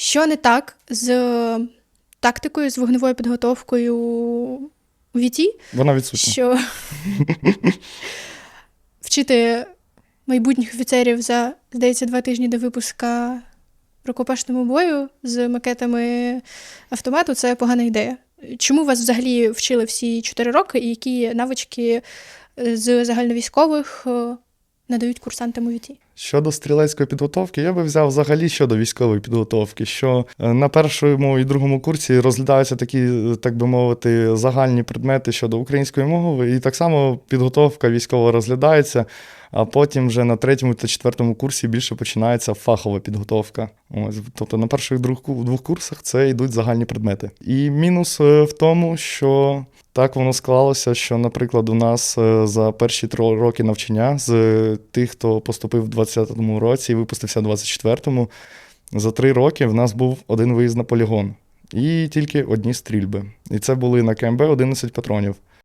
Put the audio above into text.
Що не так з тактикою, з вогневою підготовкою у ВІТі, Вона відсутня. що вчити майбутніх офіцерів за, здається, два тижні до випуска рукопашному бою з макетами автомату це погана ідея. Чому вас взагалі вчили всі чотири роки, і які навички е, з загальновійськових е, надають курсантам у ВІТі? Щодо стрілецької підготовки, я би взяв взагалі щодо військової підготовки, що е, на першому і другому курсі розглядаються такі, е, так би мовити, загальні предмети щодо української мови, і так само підготовка військова розглядається. А потім вже на третьому та четвертому курсі більше починається фахова підготовка. Ось, тобто на перших двох, курсах це йдуть загальні предмети. І мінус е, в тому, що так воно склалося, що, наприклад, у нас за перші три роки навчання з тих, хто поступив в 20-му році і випустився в 24-му, за три роки в нас був один виїзд на полігон і тільки одні стрільби. І це були на КМБ 11 патронів.